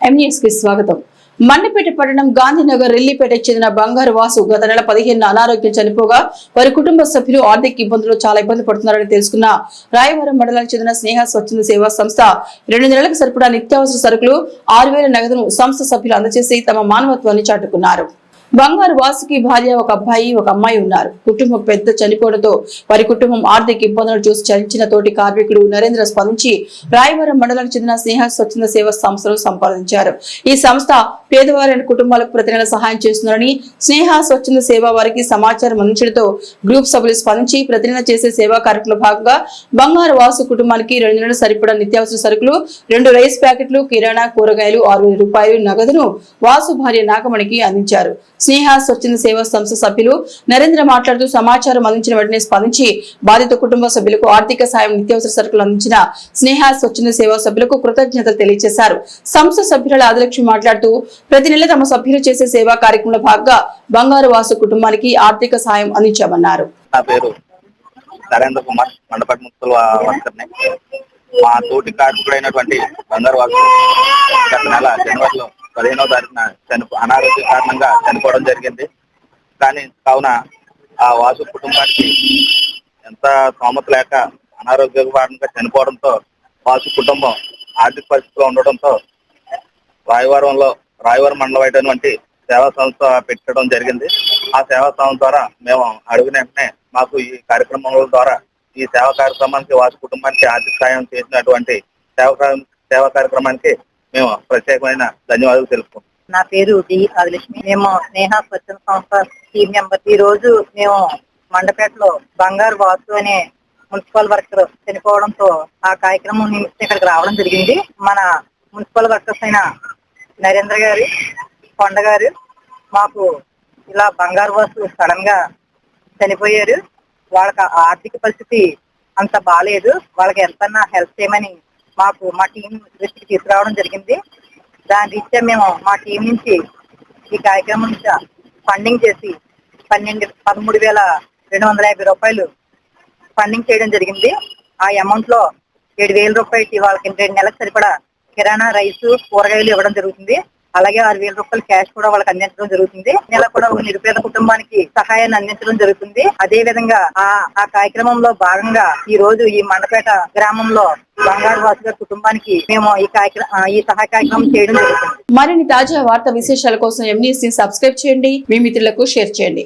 M News స్వాగతం. మండపేట పట్టణం గాంధీనగర్ రెల్లిపేటకు చెందిన బంగారు వాసు గత నెల పదిహేను అనారోగ్యం చనిపోగా వారి కుటుంబ సభ్యులు ఆర్థిక ఇబ్బందులు చాలా ఇబ్బంది పడుతున్నారని తెలుసుకున్న రాయవరం మండలానికి చెందిన స్నేహ స్వచ్ఛంద సేవా సంస్థ రెండు నెలలకు సరిపడా నిత్యావసర సరుకులు ఆరు వేల నగదును సంస్థ సభ్యులు అందజేసి తమ మానవత్వాన్ని చాటుకున్నారు. బంగారు వాసుకి భార్య ఒక అబ్బాయి ఒక అమ్మాయి ఉన్నారు. కుటుంబం పెద్ద చనిపోవడంతో వారి కుటుంబం ఆర్థిక ఇబ్బందులు చూసి చలించిన తోటి కార్మికుడు నరేంద్ర స్పందించి రాయవరం మండలానికి చెందిన స్నేహ స్వచ్ఛంద సేవా సంస్థను సంపాదించారు ఈ సంస్థ పేదవారైన కుటుంబాలకు ప్రతి నెల సహాయం చేస్తున్నారని స్నేహ స్వచ్ఛంద సేవ వారికి సమాచారం అందించడంతో గ్రూప్ సభ్యులు స్పందించి ప్రతి నెల చేసే సేవా కార్యక్రమంలో భాగంగా బంగారు వాసు కుటుంబానికి రెండు నెలలు సరిపడా నిత్యావసర సరుకులు రెండు రైస్ ప్యాకెట్లు కిరాణా కూరగాయలు ఆరు వేల రూపాయలు నగదును వాసు భార్య నాగమణికి అందించారు. స్నేహ స్వచ్ఛంద సేవా సంస్థ సభ్యులు నరేంద్ర మాట్లాడుతూ సమాచారం అందించిన వెంటనే స్పందించి బాధిత కుటుంబ సభ్యులకు ఆర్థిక సాయం నిత్యావసర సరుకులు అందించిన స్నేహ స్వచ్ఛంద సేవా సభ్యులకు కృతజ్ఞతలు తెలియజేశారు. సంస్థ సభ్యుల ఆదిలక్ష్మి మాట్లాడుతూ ప్రతి నెల తమ సభ్యులు చేసే సేవా కార్యక్రమంలో భాగంగా బంగారు వాసు కుటుంబానికి ఆర్థిక సాయం అందించామన్నారు. నరేంద్ర కుమార్ వర్కర్ని. మా తోటి కార్మికుడైనటువంటి బంగారు వాసు పదిహేనవ తారీఖున చనిపో అనారోగ్య కారణంగా చనిపోవడం జరిగింది. కానీ కావున ఆ వాసు కుటుంబానికి ఎంత స్తోమత లేక అనారోగ్య కారణంగా చనిపోవడంతో వాసు కుటుంబం ఆర్థిక పరిస్థితిలో ఉండడంతో రాయవరంలో రాయవరం మండలం అయినటువంటి సేవా సంస్థ పెట్టడం జరిగింది. ఆ సేవా సంస్థ ద్వారా మేము అడిగిన వెంటనే మాకు ఈ కార్యక్రమం ద్వారా ఈ సేవా కార్యక్రమానికి వాసు కుటుంబానికి ఆర్థిక సాయం చేసినటువంటి సేవా సేవా కార్యక్రమానికి మేము ప్రత్యేకమైన ధన్యవాదాలు తెలుపుకుంటాం నా పేరు డి ఆదిలక్ష్మి. మేము స్నేహ స్వచ్ఛంద సంస్థ టీం మెంబర్ ఈ రోజు మేము మండపేటలో బంగారు వాసు అనే మున్సిపల్ వర్కర్ చనిపోవడంతో ఆ కార్యక్రమం నిమిత్తం ఇక్కడికి రావడం జరిగింది. మన మున్సిపల్ వర్కర్స్ అయిన నరేంద్ర గారు కొండ గారు మాకు ఇలా బంగారు వాసు సడన్గా చనిపోయారు. వాళ్ళకి ఆర్థిక పరిస్థితి అంత బాగాలేదు వాళ్ళకి ఎంతన్నా హెల్ప్ చేయమని మాకు మా టీం దృష్టికి తీసుకురావడం జరిగింది. దాని రీత్యా మేము మా టీం నుంచి ఈ కార్యక్రమం నుంచి ఫండింగ్ చేసి పన్నెండు పదమూడు వేల రెండు వందల యాభై రూపాయలు ఫండింగ్ చేయడం జరిగింది. ఆ అమౌంట్లో ఏడు వేల రూపాయలు వాళ్ళకి రెండు నెలలకు సరిపడా కిరాణా రైసు కూరగాయలు ఇవ్వడం జరుగుతుంది. అలాగే ఆరు వేల రూపాయలు క్యాష్ కూడా వాళ్ళకి అందించడం జరుగుతుంది. నెల కూడా ఒక నిరుపేద కుటుంబానికి సహాయాన్ని అందించడం జరుగుతుంది. అదే విధంగా ఆ ఆ కార్యక్రమంలో భాగంగా ఈ రోజు ఈ మండపేట గ్రామంలో బంగారు వాసు గారి కుటుంబానికి మేము ఈ కార్యక్రమం ఈ సహాయ కార్యక్రమం చేయడం జరుగుతుంది. మరిన్ని తాజా వార్త విశేషాల కోసం ఎంన్యూస్ని సబ్స్క్రైబ్ చేయండి. మీ మిత్రులకు షేర్ చేయండి.